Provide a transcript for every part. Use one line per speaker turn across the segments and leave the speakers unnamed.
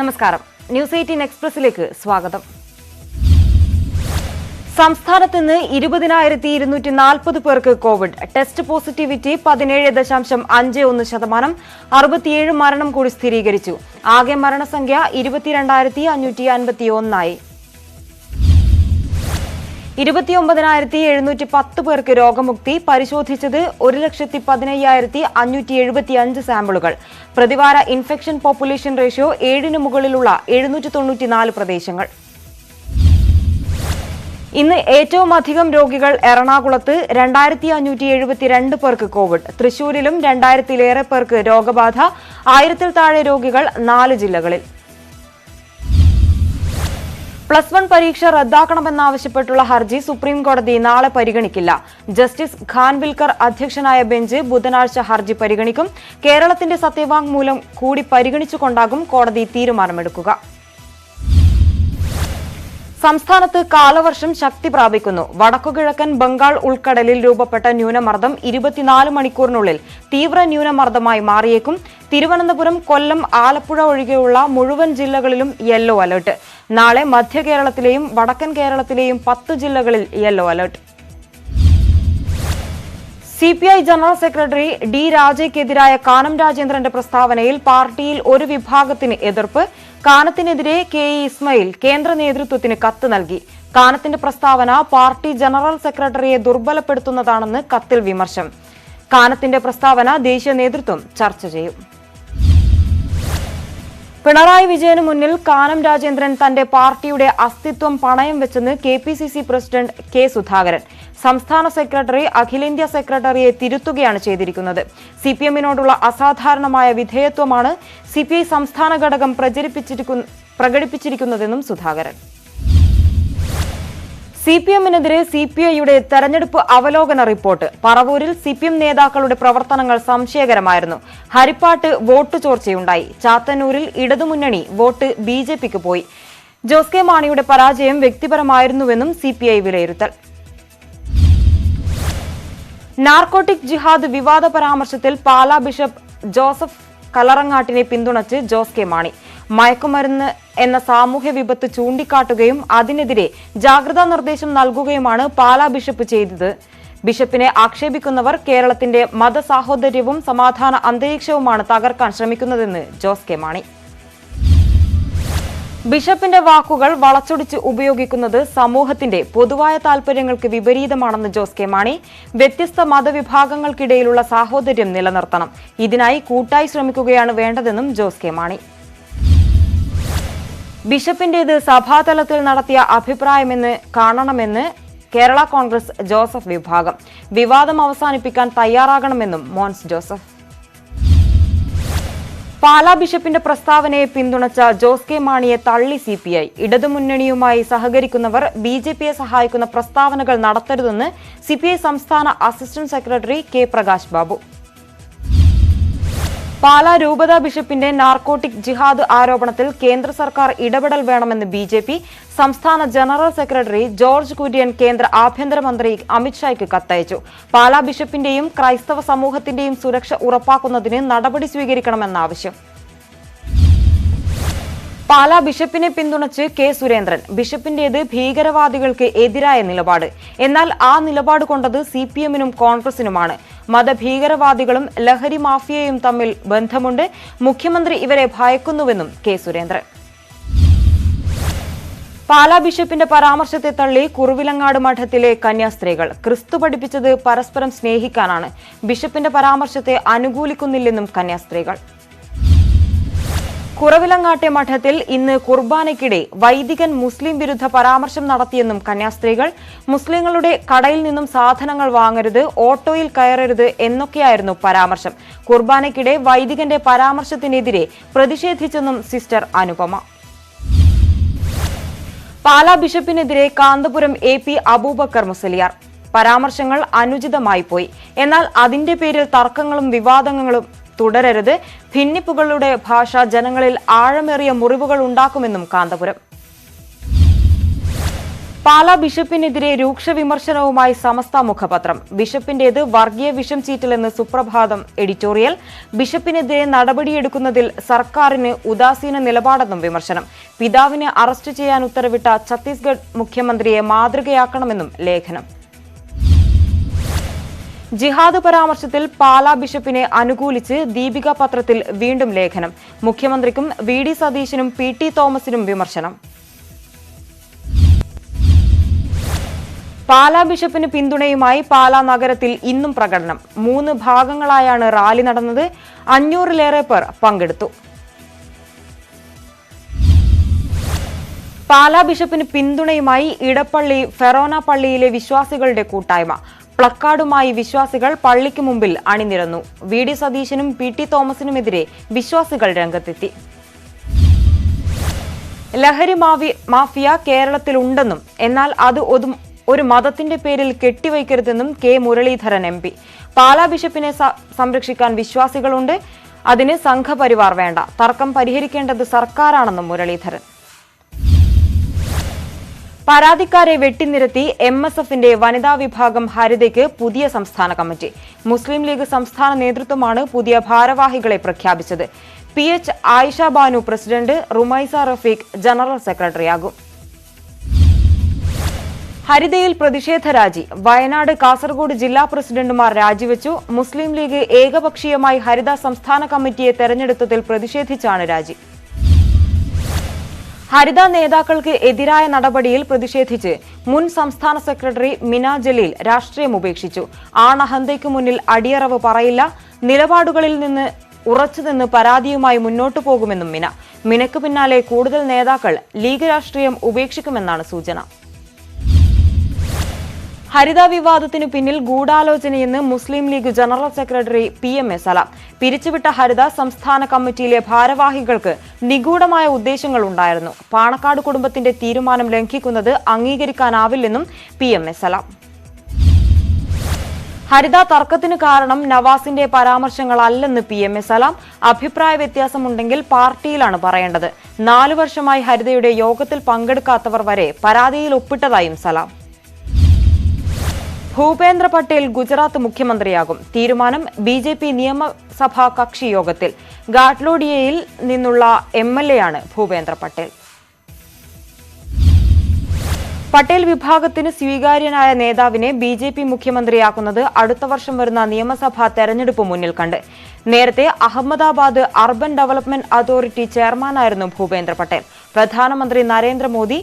നമസ്കാരം. News eighteen എക്സ്പ്രസിലേക്ക് സ്വാഗതം. സംസ്ഥാനത്ത് നിന്ന് ഇരുപതിനായിരത്തി ഇരുന്നൂറ്റി നാൽപ്പത് പേർക്ക് കോവിഡ്. ടെസ്റ്റ് പോസിറ്റിവിറ്റി പതിനേഴ് ദശാംശം അഞ്ച് ഒന്ന് ശതമാനം. അറുപത്തിയേഴ് മരണം കൂടി സ്ഥിരീകരിച്ചു. ആകെ മരണസംഖ്യ ഇരുപത്തിരണ്ടായിരത്തി അഞ്ഞൂറ്റി അൻപത്തി ഒന്നായി ഇരുപത്തിയൊമ്പതിനായിരത്തി എഴുന്നൂറ്റി പത്ത് പേർക്ക് രോഗമുക്തി. പരിശോധിച്ചത് ഒരു ലക്ഷത്തി പതിനയ്യായിരത്തി അഞ്ഞൂറ്റി എഴുപത്തി അഞ്ച് സാമ്പിളുകൾ. പ്രതിവാര ഇൻഫെക്ഷൻ പോപ്പുലേഷൻ റേഷ്യോ ഏഴിന് മുകളിലുള്ള എഴുന്നൂറ്റി തൊണ്ണൂറ്റിനാല് പ്രദേശങ്ങൾ. ഇന്ന് ഏറ്റവും അധികം രോഗികൾ എറണാകുളത്ത് രണ്ടായിരത്തി അഞ്ഞൂറ്റി എഴുപത്തിരണ്ട് പേർക്ക് കോവിഡ്. തൃശൂരിലും രണ്ടായിരത്തിലേറെ പേർക്ക് രോഗബാധ. ആയിരത്തിൽ താഴെ രോഗികൾ നാല് ജില്ലകളിൽ. പ്ലസ് വൺ പരീക്ഷ റദ്ദാക്കണമെന്നാവശ്യപ്പെട്ടുള്ള ഹർജി സുപ്രീം കോടതി നാളെ പരിഗണിക്കില്ല. ജസ്റ്റിസ് ഖാൻവിൽക്കർ അധ്യക്ഷനായ ബെഞ്ച് ബുധനാഴ്ച ഹർജി പരിഗണിക്കും. കേരളത്തിന്റെ സത്യവാങ്മൂലം കൂടി പരിഗണിച്ചുകൊണ്ടാകും കോടതി തീരുമാനമെടുക്കുക. സംസ്ഥാനത്ത് കാലവർഷം ശക്തി പ്രാപിക്കുന്നു. വടക്കുകിഴക്കൻ ബംഗാൾ ഉൾക്കടലിൽ രൂപപ്പെട്ട ന്യൂനമർദ്ദം ഇരുപത്തിനാല് മണിക്കൂറിനുള്ളിൽ തീവ്ര ന്യൂനമർദ്ദമായി മാറിയേക്കും. തിരുവനന്തപുരം കൊല്ലം ആലപ്പുഴ ഒഴികെയുള്ള മുഴുവൻ ജില്ലകളിലും യെല്ലോ അലർട്ട്. നാളെ മധ്യ കേരളത്തിലെയും വടക്കൻ കേരളത്തിലെയും പത്ത് ജില്ലകളിൽ yellow alert. C P I general secretary D രാജയ്ക്കെതിരായ Kanam രാജേന്ദ്രന്റെ പ്രസ്താവനയിൽ പാർട്ടിയിൽ ഒരു വിഭാഗത്തിന് എതിർപ്പ്. കാനത്തിനെതിരെ കെ ഇ ഇസ്മയിൽ കേന്ദ്ര നേതൃത്വത്തിന് കത്ത് നൽകി. കാനത്തിന്റെ പ്രസ്താവന പാർട്ടി ജനറൽ സെക്രട്ടറിയെ ദുർബലപ്പെടുത്തുന്നതാണെന്ന് കത്തിൽ വിമർശം. കാനത്തിന്റെ പ്രസ്താവന ദേശീയ നേതൃത്വം ചർച്ച ചെയ്യും. പിണറായി വിജയന് മുന്നിൽ കാനം രാജേന്ദ്രൻ തന്റെ പാർട്ടിയുടെ അസ്തിത്വം പണയം വെച്ചെന്ന് K P C C president K Sudhakaran. സംസ്ഥാന സെക്രട്ടറി അഖിലേന്ത്യാ സെക്രട്ടറിയെ തിരുത്തുകയാണ് ചെയ്തിരിക്കുന്നത്. സി പി എമ്മിനോടുള്ള അസാധാരണമായ വിധേയത്വമാണ് സി പി ഐ സംസ്ഥാന ഘടകം പ്രചരിപ്പിച്ചിരിക്കുന്ന പ്രകടിപ്പിച്ചിരിക്കുന്നതെന്നും സുധാകരൻ. സി പി എമ്മിനെതിരെ സി പി ഐയുടെ തെരഞ്ഞെടുപ്പ് അവലോകന റിപ്പോർട്ട്. പറവൂരിൽ സി പി എം നേതാക്കളുടെ പ്രവർത്തനങ്ങൾ സംശയകരമായിരുന്നു. ഹരിപ്പാട്ട് വോട്ട് ചോർച്ചയുണ്ടായി. ചാത്തന്നൂരിൽ ഇടതുമുന്നണി വോട്ട് ബി ജെ പിക്ക് പോയി. ജോസ് കെ മാണിയുടെ പരാജയം വ്യക്തിപരമായിരുന്നുവെന്നും സി പി ഐ വിലയിരുത്തൽ. നാർക്കോട്ടിക് ജിഹാദ് വിവാദ പരാമർശത്തിൽ പാലാ ബിഷപ്പ് ജോസഫ് കലറങ്ങാട്ടിനെ പിന്തുണച്ച് ജോസ് കെ മാണി. മയക്കുമരുന്ന് എന്ന സാമൂഹ്യ വിപത്ത് ചൂണ്ടിക്കാട്ടുകയും അതിനെതിരെ ജാഗ്രതാ നിർദ്ദേശം നൽകുകയുമാണ് പാലാ ബിഷപ്പ് ചെയ്തത്. ബിഷപ്പിനെ ആക്ഷേപിക്കുന്നവർ കേരളത്തിന്റെ മതസാഹോദര്യവും സമാധാന അന്തരീക്ഷവുമാണ് തകർക്കാൻ ശ്രമിക്കുന്നതെന്ന് ജോസ് കെ മാണി. ബിഷപ്പിന്റെ വാക്കുകൾ വളച്ചൊടിച്ച് ഉപയോഗിക്കുന്നത് സമൂഹത്തിന്റെ പൊതുവായ താൽപര്യങ്ങൾക്ക് വിപരീതമാണെന്ന് ജോസ് കെ മാണി. വ്യത്യസ്ത മതവിഭാഗങ്ങൾക്കിടയിലുള്ള സാഹോദര്യം നിലനിർത്തണം. ഇതിനായി കൂട്ടായി ശ്രമിക്കുകയാണ് വേണ്ടതെന്നും ജോസ് കെ മാണി. ബിഷപ്പിന്റേത് സഭാതലത്തിൽ നടത്തിയ അഭിപ്രായമെന്ന് കാണണമെന്ന് കേരള കോൺഗ്രസ് ജോസഫ് വിഭാഗം. വിവാദം അവസാനിപ്പിക്കാൻ തയ്യാറാകണമെന്നും മോൻസ് ജോസഫ്. പാലാ ബിഷപ്പിന്റെ പ്രസ്താവനയെ പിന്തുണച്ച ജോസ് കെ മാണിയെ തള്ളി സി പി ഐ. ഇടതുമുന്നണിയുമായി സഹകരിക്കുന്നവർ ബി ജെ പിയെ സഹായിക്കുന്ന പ്രസ്താവനകൾ നടത്തരുതെന്ന് സി പി ഐ സംസ്ഥാന assistant secretary K Prakash Babu. Pala രൂപത ബിഷപ്പിന്റെ നാർക്കോട്ടിക് ജിഹാദ് ആരോപണത്തിൽ കേന്ദ്ര സർക്കാർ ഇടപെടൽ വേണമെന്ന് ബി ജെ പി സംസ്ഥാന ജനറൽ സെക്രട്ടറി ജോർജ് കുര്യൻ കേന്ദ്ര ആഭ്യന്തരമന്ത്രി അമിത്ഷായ്ക്ക് കത്തയച്ചു. പാലാ ബിഷപ്പിന്റെയും ക്രൈസ്തവ സമൂഹത്തിന്റെയും സുരക്ഷ ഉറപ്പാക്കുന്നതിന് നടപടി സ്വീകരിക്കണമെന്ന ആവശ്യം പാലാ ബിഷപ്പിനെ പിന്തുണച്ച് കെ സുരേന്ദ്രൻ ബിഷപ്പിന്റേത് ഭീകരവാദികൾക്ക് എതിരായ നിലപാട്. എന്നാൽ ആ നിലപാട് കൊണ്ടത് സി പി എമ്മിനും കോൺഗ്രസിനുമാണ്. മതഭീകരവാദികളും ലഹരി മാഫിയയും തമ്മിൽ ബന്ധമുണ്ട്. മുഖ്യമന്ത്രി ഇവരെ ഭയക്കുന്നുവെന്നും കെ സുരേന്ദ്രൻ. പാലാ ബിഷപ്പിന്റെ പരാമർശത്തെ തള്ളി കുറുവിലങ്ങാട് മഠത്തിലെ കന്യാസ്ത്രീകൾ. ക്രിസ്തു പഠിപ്പിച്ചത് പരസ്പരം സ്നേഹിക്കാനാണ്. ബിഷപ്പിന്റെ പരാമർശത്തെ അനുകൂലിക്കുന്നില്ലെന്നും കന്യാസ്ത്രീകൾ. കുറവിലങ്ങാട്ടെ മഠത്തിൽ ഇന്ന് കുർബാനയ്ക്കിടെ വൈദികൻ മുസ്ലിം വിരുദ്ധ പരാമർശം നടത്തിയെന്നും കന്യാസ്ത്രീകൾ മുസ്ലിങ്ങളുടെ കടയിൽ നിന്നും സാധനങ്ങൾ വാങ്ങരുത് ഓട്ടോയിൽ കയറരുത് എന്നൊക്കെയായിരുന്നു പരാമർശം. കുർബാനയ്ക്കിടെ വൈദികന്റെ പരാമർശത്തിനെതിരെ പ്രതിഷേധിച്ചെന്നും സിസ്റ്റർ അനുപമ. പാലാ ബിഷപ്പിനെതിരെ കാന്തപുരം എ പി അബൂബക്കർ മുസലിയാർ. പരാമർശങ്ങൾ അനുചിതമായി പോയി. എന്നാൽ അതിന്റെ പേരിൽ തർക്കങ്ങളും വിവാദങ്ങളും തുടരരുത്. ഭിന്നിപ്പുകളുടെ ഭാഷ ജനങ്ങളിൽ ആഴമേറിയ മുറിവുകൾ ഉണ്ടാക്കുമെന്നും കാന്തപുരം. പാലാ ബിഷപ്പിനെതിരെ രൂക്ഷ വിമർശനവുമായി സമസ്ത മുഖപത്രം. ബിഷപ്പിന്റേത് വർഗീയ വിഷം ചീറ്റലെന്ന് സുപ്രഭാതം എഡിറ്റോറിയൽ. ബിഷപ്പിനെതിരെ നടപടിയെടുക്കുന്നതിൽ സർക്കാരിന് ഉദാസീന നിലപാടെന്നും വിമർശനം. പിതാവിനെ അറസ്റ്റ് ചെയ്യാൻ ഉത്തരവിട്ട ഛത്തീസ്ഗഡ് മുഖ്യമന്ത്രിയെ മാതൃകയാക്കണമെന്നും ലേഖനം. ജിഹാദ് പരാമർശത്തിൽ പാലാ ബിഷപ്പിനെ അനുകൂലിച്ച് ദീപിക പത്രത്തിൽ വീണ്ടും ലേഖനം. മുഖ്യമന്ത്രിക്കും വി ഡി സതീശനും പി ടി തോമസിനും വിമർശനം. പാലാ ബിഷപ്പിന് പിന്തുണയുമായി പാലാ നഗരത്തിൽ ഇന്നും പ്രകടനം. മൂന്ന് ഭാഗങ്ങളായാണ് റാലി നടന്നത്. അഞ്ഞൂറിലേറെ പേർ പങ്കെടുത്തു. പാലാ ബിഷപ്പിന് പിന്തുണയുമായി ഇടപ്പള്ളി ഫെറോന പള്ളിയിലെ വിശ്വാസികളുടെ കൂട്ടായ്മ. പ്ലക്കാർഡുമായി വിശ്വാസികൾ പള്ളിക്ക് മുമ്പിൽ അണിനിരന്നു. വി. ഡി. സതീശനും പി. ടി. തോമസിനുമെതിരെ വിശ്വാസികൾ രംഗത്തെത്തി. ലഹരി മാഫിയ കേരളത്തിലുണ്ടെന്നും എന്നാൽ അത് ഒരു മതത്തിന്റെ പേരിൽ കെട്ടിവയ്ക്കരുതെന്നും K. Muraleedharan M. P. Pala ബിഷപ്പിനെ സംരക്ഷിക്കാൻ വിശ്വാസികളുണ്ട്. അതിന് സംഘപരിവാർ വേണ്ട. തർക്കം പരിഹരിക്കേണ്ടത് സർക്കാരാണെന്നും മുരളീധരൻ. പരാതിക്കാരെ വെട്ടിനിരത്തി എം എസ് എഫിന്റെ വനിതാ വിഭാഗം ഹരിതയ്ക്ക് പുതിയ സംസ്ഥാന കമ്മിറ്റി. മുസ്ലിം ലീഗ് സംസ്ഥാന നേതൃത്വമാണ് പുതിയ ഭാരവാഹികളെ പ്രഖ്യാപിച്ചത്. P H Ayisha Banu president Rumaisa Rafeeq general സെക്രട്ടറിയാകും. ഹരിതയിൽ പ്രതിഷേധ രാജി. വയനാട് കാസർഗോഡ് ജില്ലാ പ്രസിഡന്റുമാർ രാജിവെച്ചു. മുസ്ലിം ലീഗ് ഏകപക്ഷീയമായി ഹരിത സംസ്ഥാന കമ്മിറ്റിയെ തെരഞ്ഞെടുത്തതിൽ പ്രതിഷേധിച്ചാണ് രാജി. ഹരിത നേതാക്കൾക്ക് എതിരായ നടപടിയിൽ പ്രതിഷേധിച്ച് മുൻ സംസ്ഥാന സെക്രട്ടറി മിന ജലീൽ രാഷ്ട്രീയം ഉപേക്ഷിച്ചു. ആണഹന്തയ്ക്ക് മുന്നിൽ അടിയറവ് പറയില്ല. നിലപാടുകളിൽ നിന്ന് ഉറച്ചുനിന്ന് പരാതിയുമായി മുന്നോട്ടു പോകുമെന്നും മിന. മിനക്ക് പിന്നാലെ കൂടുതൽ നേതാക്കൾ ലീഗ് രാഷ്ട്രീയം ഉപേക്ഷിക്കുമെന്നാണ് സൂചന. ഹരിത വിവാദത്തിനു പിന്നിൽ ഗൂഢാലോചനയെന്ന് Muslim League general secretary P M A Salam. പിരിച്ചുവിട്ട ഹരിത സംസ്ഥാന കമ്മിറ്റിയിലെ ഭാരവാഹികൾക്ക് നിഗൂഢമായ ഉദ്ദേശങ്ങൾ ഉണ്ടായിരുന്നു. പാണക്കാട് കുടുംബത്തിന്റെ തീരുമാനം ലംഘിക്കുന്നത് അംഗീകരിക്കാനാവില്ലെന്നും P M A Salam. Haritha തർക്കത്തിന് കാരണം നവാസിന്റെ പരാമർശങ്ങളല്ലെന്ന് പി എം എ സലാം. അഭിപ്രായ വ്യത്യാസമുണ്ടെങ്കിൽ പാർട്ടിയിലാണ് പറയേണ്ടത്. നാലു വർഷമായി ഹരിതയുടെ യോഗത്തിൽ പങ്കെടുക്കാത്തവർ വരെ പരാതിയിൽ ഒപ്പിട്ടതായും സലാം. ഭൂപേന്ദ്ര പട്ടേൽ ഗുജറാത്ത് മുഖ്യമന്ത്രിയാകും. തീരുമാനം ബി ജെ പി നിയമസഭാ കക്ഷി യോഗത്തിൽ. ഗാഡ്ലോഡിയയിൽ നിന്നുള്ള എം എൽ എ ആണ് ഭൂപേന്ദ്ര പട്ടേൽ. പട്ടേൽ വിഭാഗത്തിന് സ്വീകാര്യനായ നേതാവിനെ ബി ജെ പി മുഖ്യമന്ത്രിയാക്കുന്നത് അടുത്ത വർഷം വരുന്ന നിയമസഭാ തെരഞ്ഞെടുപ്പ് മുന്നിൽ കണ്ട്. നേരത്തെ അഹമ്മദാബാദ് അർബൻ ഡെവലപ്മെന്റ് അതോറിറ്റി ചെയർമാനായിരുന്നു ഭൂപേന്ദ്ര പട്ടേൽ. പ്രധാനമന്ത്രി നരേന്ദ്രമോദി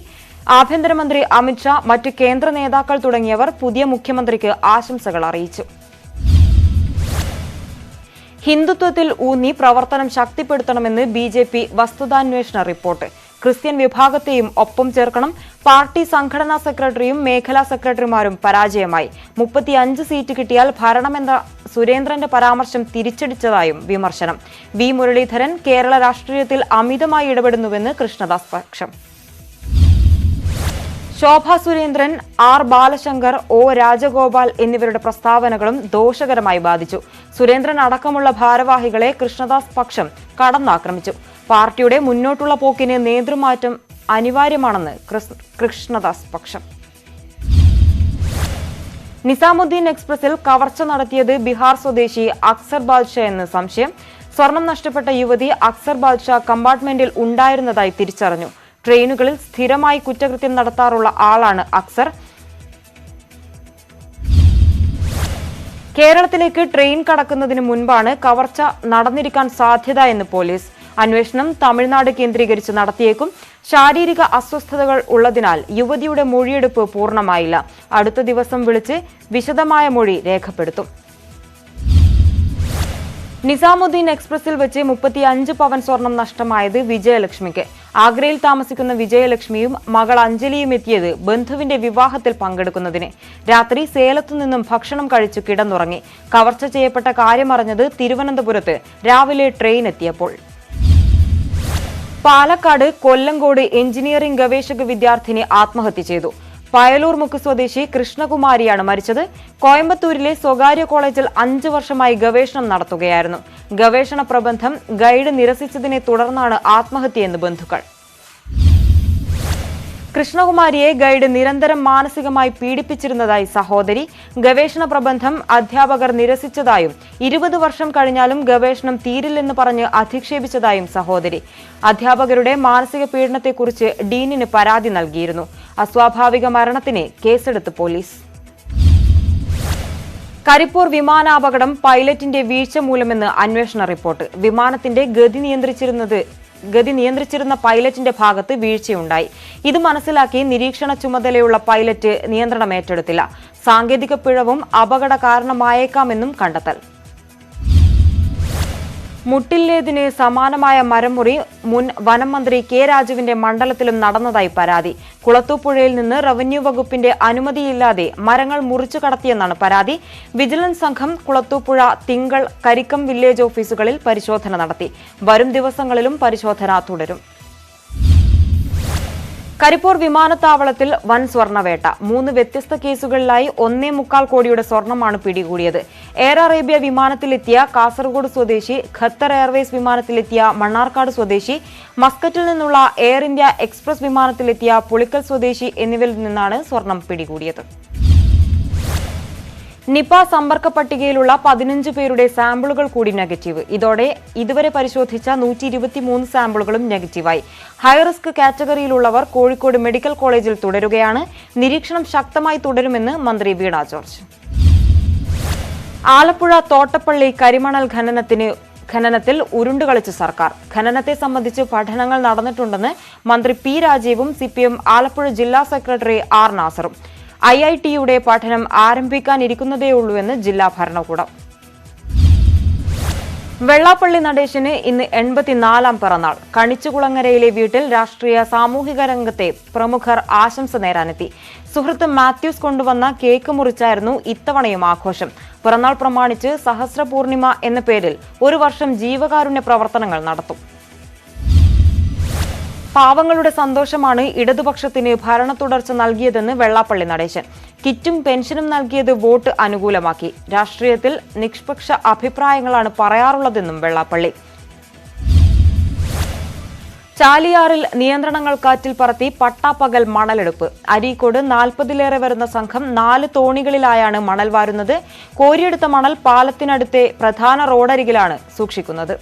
ആഭ്യന്തരമന്ത്രി അമിത്ഷാ മറ്റ് കേന്ദ്ര നേതാക്കൾ തുടങ്ങിയവർ പുതിയ മുഖ്യമന്ത്രിക്ക് ആശംസകൾ അറിയിച്ചു. ഹിന്ദുത്വത്തിൽ ഊന്നി പ്രവർത്തനം ശക്തിപ്പെടുത്തണമെന്ന് ബി ജെ പി വസ്തുതാന്വേഷണ റിപ്പോർട്ട്. ക്രിസ്ത്യൻ വിഭാഗത്തെയും ഒപ്പം ചേർക്കണം. പാർട്ടി സംഘടനാ സെക്രട്ടറിയും മേഖലാ സെക്രട്ടറിമാരും പരാജയമായി. മുപ്പത്തിയഞ്ച് സീറ്റ് കിട്ടിയാൽ ഭരണമെന്ന സുരേന്ദ്രന്റെ പരാമർശം തിരിച്ചടിച്ചതായും വിമർശനം. വി മുരളീധരൻ കേരള രാഷ്ട്രീയത്തിൽ അമിതമായി ഇടപെടുന്നുവെന്ന് കൃഷ്ണദാസ് പക്ഷം. ശോഭ സുരേന്ദ്രൻ ആർ ബാലശങ്കർ ഒ രാജഗോപാൽ എന്നിവരുടെ പ്രസ്താവനകളും ദോഷകരമായി ബാധിച്ചു. സുരേന്ദ്രൻ അടക്കമുള്ള ഭാരവാഹികളെ കൃഷ്ണദാസ് പക്ഷം കടന്നാക്രമിച്ചു. പാർട്ടിയുടെ മുന്നോട്ടുള്ള പോക്കിന് നേതൃമാറ്റം അനിവാര്യമാണെന്ന് കൃഷ്ണദാസ് പക്ഷം. നിസാമുദ്ദീൻ എക്സ്പ്രസിൽ കവർച്ച നടത്തിയത് ബീഹാർ സ്വദേശി അക്സർ ബാദ്ഷ എന്ന് സംശയം. സ്വർണം നഷ്ടപ്പെട്ട യുവതി അക്സർ ബാദ്ഷ കമ്പാർട്ട്മെന്റിൽ ഉണ്ടായിരുന്നതായി തിരിച്ചറിഞ്ഞു. ട്രെയിനുകളിൽ സ്ഥിരമായി കുറ്റകൃത്യം നടത്താറുള്ള ആളാണ് അക്സർ. കേരളത്തിലേക്ക് ട്രെയിൻ കടക്കുന്നതിന് മുൻപാണ് കവർച്ച നടന്നിരിക്കാൻ സാധ്യത എന്ന് പോലീസ്. അന്വേഷണം തമിഴ്നാട് കേന്ദ്രീകരിച്ച് നടത്തിയേക്കും. ശാരീരിക അസ്വസ്ഥതകൾ ഉള്ളതിനാൽ യുവതിയുടെ മൊഴിയെടുപ്പ് പൂർണമായില്ല. അടുത്ത ദിവസം വിളിച്ച് വിശദമായ മൊഴി രേഖപ്പെടുത്തും. നിസാമുദ്ദീൻ എക്സ്പ്രസിൽ വെച്ച് മുപ്പത്തി അഞ്ച് പവൻ സ്വർണം നഷ്ടമായത് വിജയലക്ഷ്മിക്ക്. ആഗ്രയിൽ താമസിക്കുന്ന വിജയലക്ഷ്മിയും മകൾ അഞ്ജലിയും എത്തിയത് ബന്ധുവിന്റെ വിവാഹത്തിൽ പങ്കെടുക്കുന്നതിന്. രാത്രി സേലത്തു നിന്നും ഭക്ഷണം കഴിച്ചു കിടന്നുറങ്ങി. കവർച്ച ചെയ്യപ്പെട്ട കാര്യമറിഞ്ഞത് തിരുവനന്തപുരത്ത് രാവിലെ ട്രെയിൻ എത്തിയപ്പോൾ. പാലക്കാട് കൊല്ലങ്കോട് എഞ്ചിനീയറിംഗ് ഗവേഷക വിദ്യാർത്ഥിനി ആത്മഹത്യ ചെയ്തു. പയലൂർ മുക്ക് സ്വദേശി കൃഷ്ണകുമാരിയാണ് മരിച്ചത്. കോയമ്പത്തൂരിലെ സ്വകാര്യ കോളേജിൽ അഞ്ചു വർഷമായി ഗവേഷണം നടത്തുകയായിരുന്നു. ഗവേഷണ പ്രബന്ധം ഗൈഡ് നിരസിച്ചതിനെ തുടർന്നാണ് ആത്മഹത്യയെന്ന് ബന്ധുക്കൾ. കൃഷ്ണകുമാരിയെ ഗൈഡ് നിരന്തരം മാനസികമായി പീഡിപ്പിച്ചിരുന്നതായി സഹോദരി. ഗവേഷണ പ്രബന്ധം അധ്യാപകർ നിരസിച്ചതായും ഇരുപത് വർഷം കഴിഞ്ഞാലും ഗവേഷണം തീരില്ലെന്ന് പറഞ്ഞ് അധിക്ഷേപിച്ചതായും സഹോദരി. അധ്യാപകരുടെ മാനസിക പീഡനത്തെക്കുറിച്ച് ഡീനിന് പരാതി നൽകിയിരുന്നു. അസ്വാഭാവിക മരണത്തിന് കേസെടുത്ത് പോലീസ്. കരിപ്പൂർ വിമാനാപകടം പൈലറ്റിന്റെ വീഴ്ച മൂലമെന്ന് അന്വേഷണ റിപ്പോർട്ട്. വിമാനത്തിന്റെ ഗതി നിയന്ത്രിച്ചിരുന്നത് ഗതി നിയന്ത്രിച്ചിരുന്ന പൈലറ്റിന്റെ ഭാഗത്ത് വീഴ്ചയുണ്ടായി. ഇത് മനസ്സിലാക്കി നിരീക്ഷണ ചുമതലയുള്ള പൈലറ്റ് നിയന്ത്രണം ഏറ്റെടുത്തില്ല. സാങ്കേതിക പിഴവും അപകട കാരണമായേക്കാമെന്നും കണ്ടെത്തൽ. മുട്ടില്ലേതിന് സമാനമായ മരമുറി മുൻ വനം മന്ത്രി കെ രാജുവിന്റെ മണ്ഡലത്തിലും നടന്നതായി പരാതി. കുളത്തൂപ്പുഴയിൽ നിന്ന് റവന്യൂ വകുപ്പിന്റെ അനുമതിയില്ലാതെ മരങ്ങൾ മുറിച്ചു കടത്തിയെന്നാണ് പരാതി. വിജിലൻസ് സംഘം കുളത്തൂപ്പുഴ തിങ്കൾ കരിക്കം വില്ലേജ് ഓഫീസുകളിൽ പരിശോധന നടത്തി. വരും ദിവസങ്ങളിലും പരിശോധന തുടരും. കരിപ്പൂർ വിമാനത്താവളത്തിൽ വൻ സ്വർണവേട്ട മൂന്ന് വ്യത്യസ്ത കേസുകളിലായി ഒന്നേ മുക്കാൽ കോടിയുടെ സ്വർണമാണ് പിടികൂടിയത്. എയർ അറേബ്യ വിമാനത്തിലെത്തിയ കാസർഗോഡ് സ്വദേശി ഖത്തർ എയർവേസ് വിമാനത്തിലെത്തിയ മണ്ണാർക്കാട് സ്വദേശി മസ്കറ്റിൽ നിന്നുള്ള എയർ ഇന്ത്യ എക്സ്പ്രസ് വിമാനത്തിലെത്തിയ പുളിക്കൽ സ്വദേശി എന്നിവരിൽ നിന്നാണ് സ്വർണം പിടികൂടിയത്. നിപ സമ്പർക്ക പട്ടികയിലുള്ള പതിനഞ്ച് പേരുടെ സാമ്പിളുകൾ കൂടി നെഗറ്റീവ്. ഇതോടെ ഇതുവരെ പരിശോധിച്ച നൂറ്റി ഇരുപത്തിമൂന്ന് സാമ്പിളുകളും നെഗറ്റീവായി. ഹൈറിസ്ക് കാറ്റഗറിയിലുള്ളവർ കോഴിക്കോട് മെഡിക്കൽ കോളേജിൽ തുടരുകയാണ്. നിരീക്ഷണം ശക്തമായി തുടരുമെന്ന് മന്ത്രി വീണ ജോർജ്. ആലപ്പുഴ തോട്ടപ്പള്ളി കരിമണൽ ഖനനത്തിന് ഖനനത്തിൽ ഉരുണ്ടുകളിച്ച് സർക്കാർ. ഖനനത്തെ സംബന്ധിച്ച് പഠനങ്ങൾ നടന്നിട്ടുണ്ടെന്ന് മന്ത്രി പി രാജീവും സിപിഎം ആലപ്പുഴ ജില്ലാ secretary R Nasar. I I ടിയുടെ പഠനം ആരംഭിക്കാനിരിക്കുന്നതേയുള്ളൂവെന്ന് ജില്ലാ ഭരണകൂടം. വെള്ളാപ്പള്ളി നടേശന് ഇന്ന് എൺപത്തിനാലാം പിറന്നാൾ. കണിച്ചുകുളങ്ങരയിലെ വീട്ടിൽ രാഷ്ട്രീയ സാമൂഹിക രംഗത്തെ പ്രമുഖർ ആശംസ നേരാനെത്തി. സുഹൃത്ത് മാത്യൂസ് കൊണ്ടുവന്ന കേക്ക് മുറിച്ചായിരുന്നു ഇത്തവണയും ആഘോഷം. പിറന്നാൾ പ്രമാണിച്ച് സഹസ്രപൂർണിമ എന്ന പേരിൽ ഒരു വർഷം ജീവകാരുണ്യ പ്രവർത്തനങ്ങൾ നടത്തും. പാവങ്ങളുടെ സന്തോഷമാണ് ഇടതുപക്ഷത്തിന് ഭരണ തുടർച്ച നൽകിയതെന്ന് വെള്ളാപ്പള്ളി നടേശൻ. കിറ്റും പെൻഷനും നൽകിയത് വോട്ട് അനുകൂലമാക്കി. രാഷ്ട്രീയത്തിൽ നിഷ്പക്ഷ അഭിപ്രായങ്ങളാണ് പറയാറുള്ളതെന്നും വെള്ളാപ്പള്ളി. ചാലിയാറിൽ നിയന്ത്രണങ്ങൾ കാറ്റിൽ പറത്തി പട്ടാപ്പകൽ മണലെടുപ്പ്. അരീക്കോട് നാൽപ്പതിലേറെ വരുന്ന സംഘം നാല് തോണികളിലായാണ് മണൽ വാരുന്നത്. കോരിയെടുത്ത മണൽ പാലത്തിനടുത്തെ പ്രധാന റോഡരികിലാണ് സൂക്ഷിക്കുന്നത്.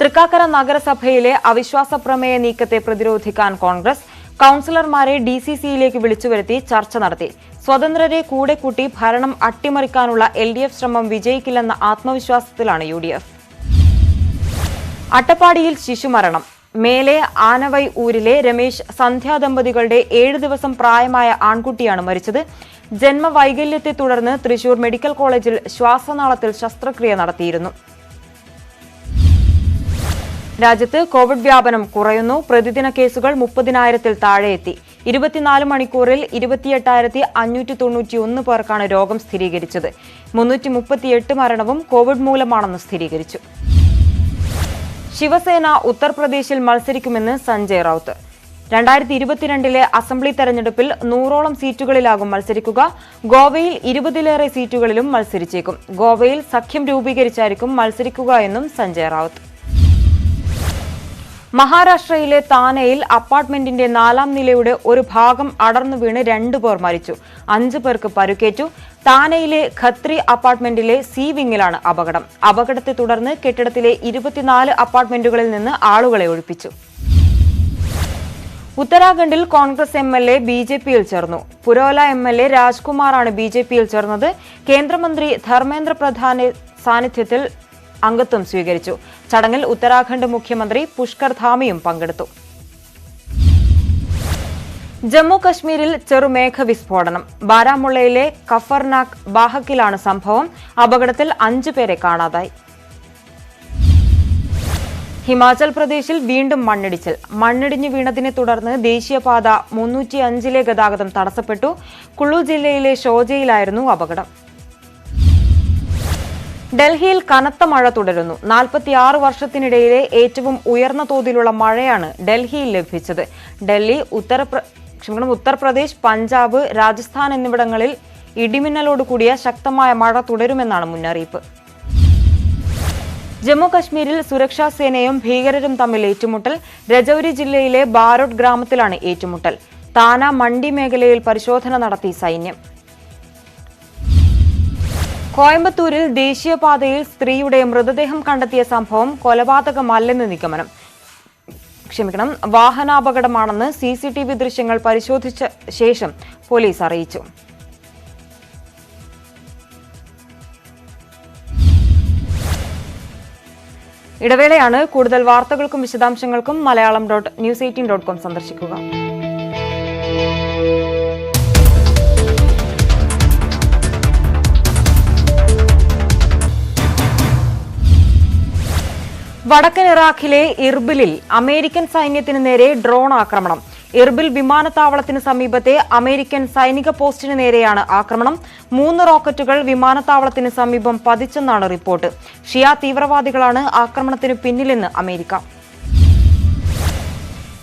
തൃക്കാക്കര നഗരസഭയിലെ അവിശ്വാസ പ്രമേയ നീക്കത്തെ പ്രതിരോധിക്കാൻ കോൺഗ്രസ് കൌൺസിലർമാരെ ഡി സി സിയിലേക്ക് വിളിച്ചുവരുത്തി ചർച്ച നടത്തി. സ്വതന്ത്രരെ കൂടെ കൂട്ടി ഭരണം അട്ടിമറിക്കാനുള്ള എൽ ഡി എഫ് ശ്രമം വിജയിക്കില്ലെന്ന ആത്മവിശ്വാസത്തിലാണ് യു ഡി എഫ്. അട്ടപ്പാടിയിൽ ശിശുമരണം. മേലെ ആനവൈ ഊരിലെ രമേശ് സന്ധ്യാ ദമ്പതികളുടെ ഏഴ് ദിവസം പ്രായമായ ആൺകുട്ടിയാണ് മരിച്ചത്. ജന്മവൈകല്യത്തെ തുടർന്ന് തൃശൂർ മെഡിക്കൽ കോളേജിൽ ശ്വാസനാളത്തിൽ ശസ്ത്രക്രിയ നടത്തിയിരുന്നു. രാജ്യത്ത് കോവിഡ് വ്യാപനം കുറയുന്നു. പ്രതിദിന കേസുകൾ മുപ്പതിനായിരത്തിൽ താഴെയെത്തി. ഇരുപത്തിനാല് മണിക്കൂറിൽ ഇരുപത്തിയെട്ടായിരത്തി അഞ്ഞൂറ്റി തൊണ്ണൂറ്റിയൊന്ന് പേർക്കാണ് രോഗം സ്ഥിരീകരിച്ചത്. മുന്നൂറ്റി മുപ്പത്തിയെട്ട് മരണവും കോവിഡ് മൂലമാണെന്ന് സ്ഥിരീകരിച്ചു. ശിവസേന ഉത്തർപ്രദേശിൽ മത്സരിക്കുമെന്ന് സഞ്ജയ് റൌത്ത് രണ്ടായിരത്തി ഇരുപത്തിരണ്ടിലെ അസംബ്ലി തെരഞ്ഞെടുപ്പിൽ നൂറോളം സീറ്റുകളിലാകും മത്സരിക്കുക. ഗോവയിൽ ഇരുപതിലേറെ സീറ്റുകളിലും മത്സരിച്ചേക്കും. ഗോവയിൽ സഖ്യം രൂപീകരിച്ചായിരിക്കും മത്സരിക്കുക എന്നും സഞ്ജയ് റാവത്ത്. മഹാരാഷ്ട്രയിലെ താനെയിൽ അപ്പാർട്ട്മെന്റിന്റെ നാലാം നിലയുടെ ഒരു ഭാഗം അടർന്നു വീണ് രണ്ടു പേർ മരിച്ചു. അഞ്ചു പേർക്ക് പരുക്കേറ്റു. താനെയിലെ ഖത്രി അപ്പാർട്ട്മെന്റിലെ സി വിങ്ങിലാണ് അപകടം. അപകടത്തെ തുടർന്ന് കെട്ടിടത്തിലെ ഇരുപത്തിനാല് അപ്പാർട്ട്മെന്റുകളിൽ നിന്ന് ആളുകളെ ഒഴിപ്പിച്ചു. ഉത്തരാഖണ്ഡിൽ Congress M L A B J പിയിൽ ചേർന്നു. പുരോല എം എൽ എ രാജ്കുമാറാണ് ബി ജെ പിയിൽ ചേർന്നത്. കേന്ദ്രമന്ത്രി ധർമ്മേന്ദ്ര പ്രധാന്റെ സാന്നിധ്യത്തിൽ അംഗത്വം സ്വീകരിച്ചു. ചടങ്ങിൽ ഉത്തരാഖണ്ഡ് മുഖ്യമന്ത്രി പുഷ്കർ ധാമിയും പങ്കെടുത്തു. ജമ്മു കശ്മീരിൽ ചെറുമേഘ വിസ്ഫോടനം. ബാരാമുള്ളയിലെ കഫർനാക് ബാഹക്കിലാണ് സംഭവം. അപകടത്തിൽ അഞ്ചു പേരെ കാണാതായി. ഹിമാചൽ പ്രദേശിൽ വീണ്ടും മണ്ണിടിച്ചിൽ. മണ്ണിടിഞ്ഞു വീണതിനെ തുടർന്ന് ദേശീയപാത മുന്നൂറ്റി അഞ്ചിലെ ഗതാഗതം തടസ്സപ്പെട്ടു. കുളു ജില്ലയിലെ ഷോജയിലായിരുന്നു അപകടം. ഡൽഹിയിൽ കനത്ത മഴ തുടരുന്നു. നാൽപ്പത്തിയാറ് വർഷത്തിനിടയിലെ ഏറ്റവും ഉയർന്ന തോതിലുള്ള മഴയാണ് ഡൽഹിയിൽ ലഭിച്ചത്. ഡൽഹി ഉത്തർപ്ര ക്ഷമിക്കണം ഉത്തർപ്രദേശ് പഞ്ചാബ് രാജസ്ഥാൻ എന്നിവിടങ്ങളിൽ ഇടിമിന്നലോട് കൂടിയ ശക്തമായ മഴ തുടരുമെന്നാണ് മുന്നറിയിപ്പ്. ജമ്മു കശ്മീരിൽ സുരക്ഷാ സേനയും ഭീകരരും തമ്മിൽ ഏറ്റുമുട്ടൽ. രജൌരി ജില്ലയിലെ ബാരോട്ട് ഗ്രാമത്തിലാണ് ഏറ്റുമുട്ടൽ. താന മണ്ഡി മേഖലയിൽ പരിശോധന നടത്തി സൈന്യം. കോയമ്പത്തൂരിൽ ദേശീയപാതയിൽ സ്ത്രീയുടെ മൃതദേഹം കണ്ടെത്തിയ സംഭവം കൊലപാതകമല്ലെന്ന് നിഗമനം. ക്ഷമിക്കണം വാഹനാപകടമാണെന്ന് സി സി ടി വി ദൃശ്യങ്ങൾ പരിശോധിച്ച ശേഷം പോലീസ് അറിയിച്ചു. ഇടവേളയാണ് കൂടുതൽ വാർത്തകൾക്കും വിശദാംശങ്ങൾക്കും Malayalam dot news eighteen dot com സന്ദർശിക്കുക. വടക്കൻ ഇറാഖിലെ ഇർബിലിൽ അമേരിക്കൻ സൈന്യത്തിന് നേരെ ഡ്രോൺ ആക്രമണം. ഇർബിൽ വിമാനത്താവളത്തിന് സമീപത്തെ അമേരിക്കൻ സൈനിക പോസ്റ്റിന് നേരെയാണ് ആക്രമണം. മൂന്ന് റോക്കറ്റുകൾ വിമാനത്താവളത്തിന് സമീപം പതിച്ചെന്നാണ് റിപ്പോർട്ട്. ഷിയ തീവ്രവാദികളാണ് ആക്രമണത്തിന് പിന്നിലെന്ന് അമേരിക്ക.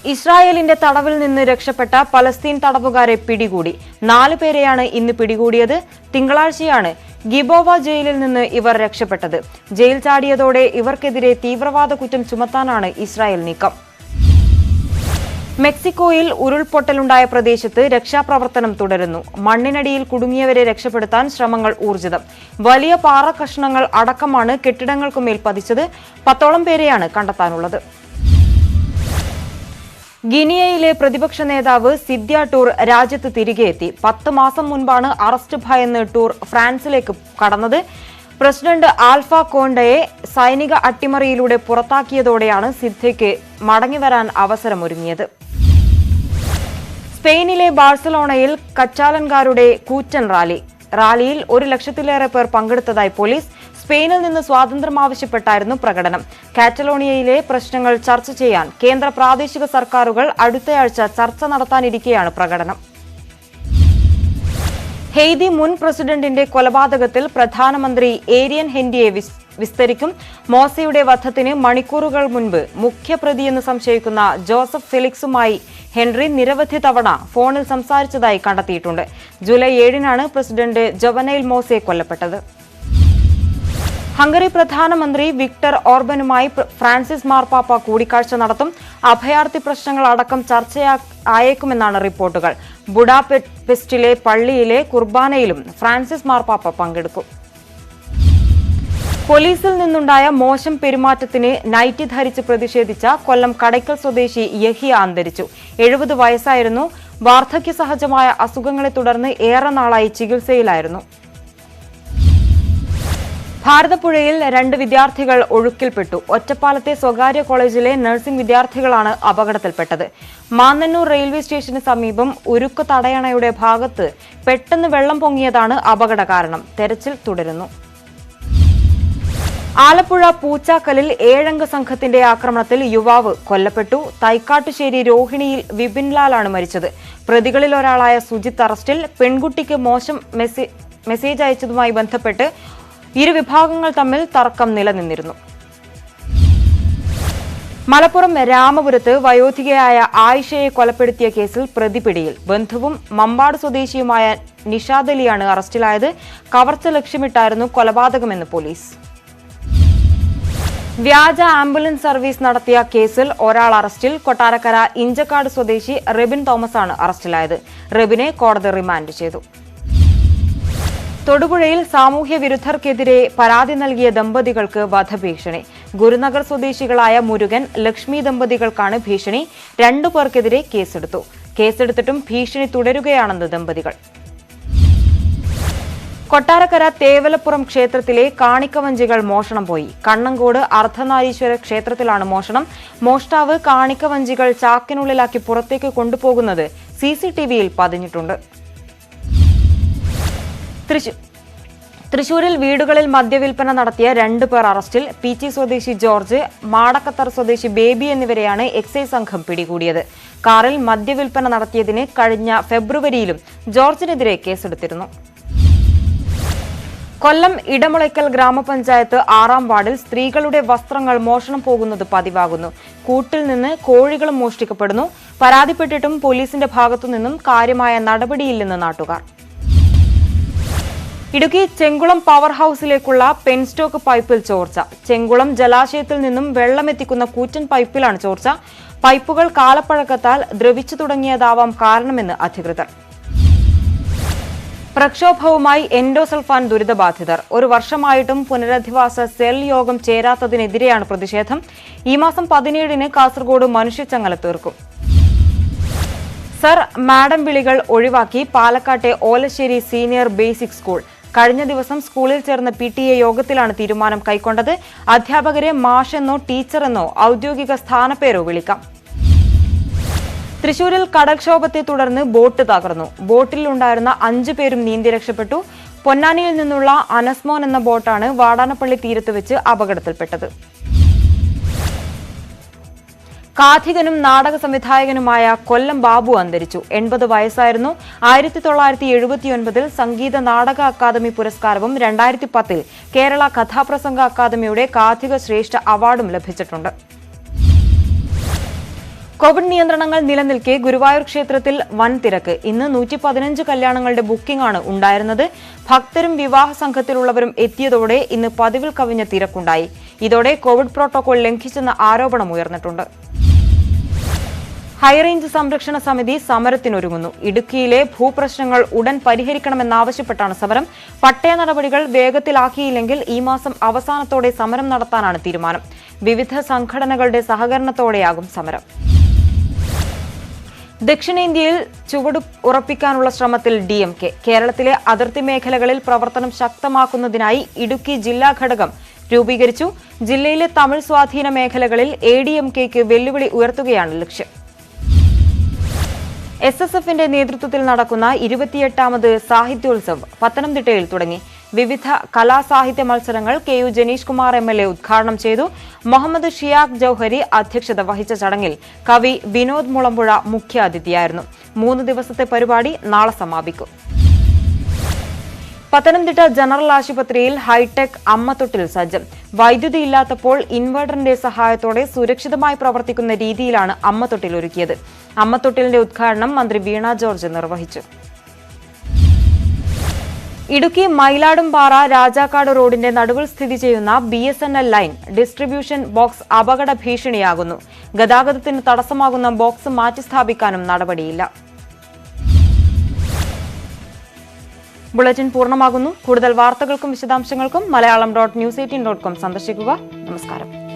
ഇസ്രായേലിന്റെ തടവിൽ നിന്ന് രക്ഷപ്പെട്ട പലസ്തീൻ തടവുകാരെ പിടികൂടി. നാലു പേരെയാണ് ഇന്ന് പിടികൂടിയത്. തിങ്കളാഴ്ചയാണ് ഗിബോവ ജയിലിൽ നിന്ന് ഇവർ രക്ഷപ്പെട്ടത്. ജയിൽ ചാടിയതോടെ ഇവർക്കെതിരെ തീവ്രവാദ കുറ്റം ചുമത്താനാണ് ഇസ്രായേൽ നീക്കം. മെക്സിക്കോയിൽ ഉരുൾപൊട്ടലുണ്ടായ പ്രദേശത്ത് രക്ഷാപ്രവർത്തനം തുടരുന്നു. മണ്ണിനടിയിൽ കുടുങ്ങിയവരെ രക്ഷപ്പെടുത്താൻ ശ്രമങ്ങൾ ഊർജിതം. വലിയ പാറ കഷ്ണങ്ങൾ അടക്കമാണ് കെട്ടിടങ്ങൾക്കുമേൽ പതിച്ചത്. പത്തോളം പേരെയാണ് കണ്ടെത്താനുള്ളത്. ഗിനിയയിലെ പ്രതിപക്ഷ നേതാവ് സിദ്യ ടൂർ രാജ്യത്ത് തിരികെ എത്തി. പത്ത് മാസം മുൻപാണ് അറസ്റ്റ് ഭയന്ന് ടൂർ ഫ്രാൻസിലേക്ക് കടന്നത്. പ്രസിഡന്റ് ആൽഫ കോണ്ടയെ സൈനിക അട്ടിമറിയിലൂടെ പുറത്താക്കിയതോടെയാണ് സിദ്ധയ്ക്ക് മടങ്ങിവരാൻ അവസരമൊരുങ്ങിയത്. സ്പെയിനിലെ ബാഴ്സലോണയിൽ കച്ചാലൻകാരുടെ കൂറ്റൻ റാലി. റാലിയിൽ ഒരു ലക്ഷത്തിലേറെ പേർ പങ്കെടുത്തതായി പോലീസ് സ്പെയിനിൽ നിന്ന് സ്വാതന്ത്ര്യം ആവശ്യപ്പെട്ടായിരുന്നു പ്രകടനം. കാറ്റലോണിയയിലെ പ്രശ്നങ്ങൾ ചർച്ച ചെയ്യാൻ കേന്ദ്ര പ്രാദേശിക സർക്കാരുകൾ അടുത്തയാഴ്ച ചർച്ച നടത്താനിരിക്കെയാണ് പ്രകടനം. ഹെയ്തി മുൻ പ്രസിഡന്റിന്റെ കൊലപാതകത്തിൽ പ്രധാനമന്ത്രി ഏരിയൻ ഹെൻഡിയെ വിസ്- വിസ്തരിക്കും. മോസയുടെ വധത്തിന് മണിക്കൂറുകൾ മുൻപ് മുഖ്യപ്രതിയെന്ന് സംശയിക്കുന്ന ജോസഫ് ഫെലിക്സുമായി ഹെൻറി നിരവധി തവണ ഫോണിൽ സംസാരിച്ചതായി കണ്ടെത്തിയിട്ടുണ്ട്. ജൂലൈ ഏഴിനാണ് പ്രസിഡന്റ് ജൊവനൈൽ മോസെ കൊല്ലപ്പെട്ടത്. ഹംഗറി പ്രധാനമന്ത്രി വിക്ടർ ഓർബനുമായി ഫ്രാൻസിസ് മാർപ്പാപ്പ കൂടിക്കാഴ്ച നടത്തും. അഭയാർത്ഥി പ്രശ്നങ്ങൾ അടക്കം ചർച്ചയാ ആയേക്കുമെന്നാണ് റിപ്പോർട്ടുകൾ. ബുഡാപെസ്റ്റിലെ പള്ളിയിലെ കുർബാനയിലും ഫ്രാൻസിസ് മാർപ്പാപ്പ പങ്കെടുക്കും. പോലീസിൽ നിന്നുണ്ടായ മോശം പെരുമാറ്റത്തിന് നൈറ്റ് ധരിച്ച് പ്രതിഷേധിച്ച കൊല്ലം കടയ്ക്കൽ സ്വദേശി യഹിയ അന്തരിച്ചു. എഴുപത് വയസ്സായിരുന്നു. വാർദ്ധക്യ സഹജമായ അസുഖങ്ങളെ തുടർന്ന് ഏറെ നാളായി ചികിത്സയിലായിരുന്നു. ഭാരതപ്പുഴയിൽ രണ്ട് വിദ്യാർത്ഥികൾ ഒഴുക്കിൽപ്പെട്ടു. ഒറ്റപ്പാലത്തെ സ്വകാര്യ കോളേജിലെ നഴ്സിംഗ് വിദ്യാർത്ഥികളാണ് അപകടത്തിൽപ്പെട്ടത്. മാന്നന്നൂർ റെയിൽവേ സ്റ്റേഷന് സമീപം ഉരുക്ക് തടയണയുടെ ഭാഗത്ത് പെട്ടെന്ന് വെള്ളം പൊങ്ങിയതാണ് അപകട കാരണം. തെരച്ചിൽ തുടരുന്നു. ആലപ്പുഴ പൂച്ചാക്കലിൽ ഏഴംഗ സംഘത്തിന്റെ ആക്രമണത്തിൽ യുവാവ് കൊല്ലപ്പെട്ടു. തൈക്കാട്ടുശ്ശേരി രോഹിണിയിൽ വിപിൻലാലാണ് മരിച്ചത്. പ്രതികളിൽ ഒരാളായ സുജിത് അറസ്റ്റിൽ പെൺകുട്ടിക്ക് മോശം മെസ്സേജ് അയച്ചതുമായി ബന്ധപ്പെട്ട് ഇരു വിഭാഗങ്ങൾ തമ്മിൽ തർക്കം നിലനിന്നിരുന്നു. മലപ്പുറം രാമപുരത്ത് വയോധികയായ ആയിഷയെ കൊലപ്പെടുത്തിയ കേസിൽ പ്രതിപിടിയിൽ. ബന്ധുവും മമ്പാട് സ്വദേശിയുമായ നിഷാദ് അലിയാണ് അറസ്റ്റിലായത്. കവർച്ച ലക്ഷ്യമിട്ടായിരുന്നു കൊലപാതകമെന്ന് പോലീസ്. വ്യാജ ആംബുലൻസ് സർവീസ് നടത്തിയ കേസിൽ ഒരാൾ അറസ്റ്റിൽ. കൊട്ടാരക്കര ഇഞ്ചക്കാട് സ്വദേശി റെബിൻ തോമസ് ആണ് അറസ്റ്റിലായത്. റെബിനെ കോടതി റിമാൻഡ് ചെയ്തു. തൊടുപുഴയിൽ സാമൂഹ്യ വിരുദ്ധർക്കെതിരെ പരാതി നൽകിയ ദമ്പതികൾക്ക് വധഭീഷണി. ഗുരുനഗർ സ്വദേശികളായ മുരുകൻ ലക്ഷ്മി ദമ്പതികൾക്കാണ് ഭീഷണി. രണ്ടു പേർക്കെതിരെ കേസെടുത്തു. കേസെടുത്തിട്ടും ഭീഷണി തുടരുകയാണെന്ന് ദമ്പതികൾ. കൊട്ടാരക്കര തേവലപ്പുറം ക്ഷേത്രത്തിലെ കാണിക്കവഞ്ചികൾ മോഷണം പോയി. കണ്ണങ്കോട് അർദ്ധനാരീശ്വര ക്ഷേത്രത്തിലാണ് മോഷണം. മോഷ്ടാവ് കാണിക്കവഞ്ചികൾ ചാക്കിനുള്ളിലാക്കി പുറത്തേക്ക് കൊണ്ടുപോകുന്നത് സി സി പതിഞ്ഞിട്ടുണ്ട്. തൃശൂർ തൃശൂരിൽ വീടുകളിൽ മദ്യവിൽപ്പന നടത്തിയ രണ്ടു പേർ അറസ്റ്റിൽ പി ടി സ്വദേശി ജോർജ് മാടക്കത്തർ സ്വദേശി ബേബി എന്നിവരെയാണ് എക്സൈസ് സംഘം പിടികൂടിയത്. കാറിൽ മദ്യവിൽപ്പന നടത്തിയതിന് കഴിഞ്ഞ ഫെബ്രുവരിയിലും ജോർജിനെതിരെ കേസെടുത്തിരുന്നു. കൊല്ലം ഇടമുളയ്ക്കൽ ഗ്രാമപഞ്ചായത്ത് ആറാം വാർഡിൽ സ്ത്രീകളുടെ വസ്ത്രങ്ങൾ മോഷണം പോകുന്നത് പതിവാകുന്നു. കൂട്ടിൽ നിന്ന് കോഴികളും മോഷ്ടിക്കപ്പെടുന്നു. പരാതിപ്പെട്ടിട്ടും പോലീസിന്റെ ഭാഗത്തുനിന്നും കാര്യമായ നടപടിയില്ലെന്ന് നാട്ടുകാർ. ഇടുക്കി ചെങ്കുളം പവർ ഹൌസിലേക്കുള്ള പെൻസ്റ്റോക്ക് പൈപ്പിൽ ചോർച്ച. ചെങ്കുളം ജലാശയത്തിൽ നിന്നും വെള്ളമെത്തിക്കുന്ന കൂറ്റൻ പൈപ്പിലാണ് ചോർച്ച. പൈപ്പുകൾ കാലപ്പഴക്കത്താൽ ദ്രവിച്ചു തുടങ്ങിയതാവാം കാരണമെന്ന് അധികൃതർ. പ്രക്ഷോഭവുമായി എൻഡോസൾഫാൻ ദുരിതബാധിതർ. ഒരു വർഷമായിട്ടും പുനരധിവാസ സെൽ യോഗം ചേരാത്തതിനെതിരെയാണ് പ്രതിഷേധം. ഈ മാസം പതിനേഴിന് കാസർഗോഡ് മനുഷ്യച്ചങ്ങല തീർക്കും. സർ മാഡം വിളികൾ ഒഴിവാക്കി പാലക്കാട്ടെ ഓലശ്ശേരി സീനിയർ ബേസിക് സ്കൂൾ. കഴിഞ്ഞ ദിവസം സ്കൂളിൽ ചേർന്ന പി ടി എ യോഗത്തിലാണ് തീരുമാനം കൈക്കൊണ്ടത്. അധ്യാപകരെ മാഷെന്നോ ടീച്ചറെന്നോ ഔദ്യോഗിക സ്ഥാനപ്പേരോ വിളിക്കാം. തൃശൂരിൽ കടൽക്ഷോഭത്തെ തുടർന്ന് ബോട്ട് തകർന്നു. ബോട്ടിൽ ഉണ്ടായിരുന്ന അഞ്ചു പേരും നീന്തി രക്ഷപ്പെട്ടു. പൊന്നാനിയിൽ നിന്നുള്ള അനസ്മോൻ എന്ന ബോട്ടാണ് വാടാനപ്പള്ളി തീരത്ത് വെച്ച് അപകടത്തിൽപ്പെട്ടത്. കാഥികനും നാടക സംവിധായകനുമായ കൊല്ലം ബാബു അന്തരിച്ചു. എൺപത് വയസ്സായിരുന്നു. ആയിരത്തി തൊള്ളായിരത്തി എഴുപത്തിയൊൻപതിൽ സംഗീത നാടക അക്കാദമി പുരസ്കാരവും രണ്ടായിരത്തി പത്തിൽ കേരള കഥാപ്രസംഗ അക്കാദമിയുടെ കാഥിക ശ്രേഷ്ഠ അവാർഡും ലഭിച്ചിട്ടുണ്ട്. കോവിഡ് നിയന്ത്രണങ്ങൾ നിലനിൽക്കെ ഗുരുവായൂർ ക്ഷേത്രത്തിൽ വൻ തിരക്ക്. ഇന്ന് നൂറ്റി പതിനഞ്ച് കല്യാണങ്ങളുടെ ബുക്കിംഗ് ആണ് ഉണ്ടായിരുന്നത്. ഭക്തരും വിവാഹ സംഘത്തിലുള്ളവരും എത്തിയതോടെ ഇന്ന് പതിവിൽ കവിഞ്ഞ തിരക്കുണ്ടായി. ഇതോടെ കോവിഡ് പ്രോട്ടോകോൾ ലംഘിച്ചെന്ന ആരോപണം ഉയർന്നിട്ടുണ്ട്. ഹൈറേഞ്ച് സംരക്ഷണ സമിതി സമരത്തിനൊരുങ്ങുന്നു. ഇടുക്കിയിലെ ഭൂപ്രശ്നങ്ങൾ ഉടൻ പരിഹരിക്കണമെന്നാവശ്യപ്പെട്ടാണ് സമരം. പട്ടയ നടപടികൾ വേഗത്തിലാക്കിയില്ലെങ്കിൽ ഈ മാസം അവസാനത്തോടെ സമരം നടത്താനാണ് തീരുമാനം. വിവിധ സംഘടനകളുടെ സഹകരണത്തോടെയാകും സമരം. ദക്ഷിണേന്ത്യയിൽ ചുവട് ഉറപ്പിക്കാനുള്ള ശ്രമത്തിൽ ഡി എം കെ. കേരളത്തിലെ അതിർത്തി മേഖലകളിൽ പ്രവർത്തനം ശക്തമാക്കുന്നതിനായി ഇടുക്കി ജില്ലാ ഘടകം രൂപീകരിച്ചു. ജില്ലയിലെ തമിഴ് സ്വാധീന മേഖലകളിൽ എ ഡി എം കെക്ക് വെല്ലുവിളി ഉയർത്തുകയാണ് ലക്ഷ്യം. എസ് എസ് എഫിന്റെ നേതൃത്വത്തിൽ നടക്കുന്ന ഇരുപത്തിയെട്ടാമത് സാഹിത്യോത്സവ് പത്തനംതിട്ടയിൽ തുടങ്ങി. വിവിധ കലാസാഹിത്യ മത്സരങ്ങൾ K U Janeesh Kumar M L A ഉദ്ഘാടനം ചെയ്തു. മുഹമ്മദ് ഷിയാഖ് ജൌഹരി അധ്യക്ഷത വഹിച്ച ചടങ്ങിൽ കവി വിനോദ് മുളമ്പുഴ മുഖ്യാതിഥിയായിരുന്നു. മൂന്ന് ദിവസത്തെ പരിപാടി നാളെ സമാപിക്കും. പത്തനംതിട്ട ജനറൽ ആശുപത്രിയിൽ ഹൈടെക് അമ്മത്തൊട്ടിൽ സജ്ജം. വൈദ്യുതി ഇല്ലാത്തപ്പോൾ ഇൻവെർട്ടറിന്റെ സഹായത്തോടെ സുരക്ഷിതമായി പ്രവർത്തിക്കുന്ന രീതിയിലാണ് അമ്മത്തൊട്ടിൽ ഒരുക്കിയത്. അമ്മത്തൊട്ടിലിന്റെ ഉദ്ഘാടനം മന്ത്രി വീണ ജോർജ് നിർവഹിച്ചു. ഇടുക്കി മയിലാടുംപാറ രാജാക്കാട് റോഡിന്റെ നടുവിൽ സ്ഥിതി ചെയ്യുന്ന B S N L line distribution box അപകട ഭീഷണിയാകുന്നു. ഗതാഗതത്തിന് തടസ്സമാകുന്ന ബോക്സ് മാറ്റിസ്ഥാപിക്കാനും നടപടിയില്ല. ബുള്ളറ്റിൻ പൂർണമാകുന്നു. കൂടുതൽ വാർത്തകൾക്കും വിശദാംശങ്ങൾക്കും Malayalam dot news eighteen dot com സന്ദർശിക്കുക. നമസ്കാരം.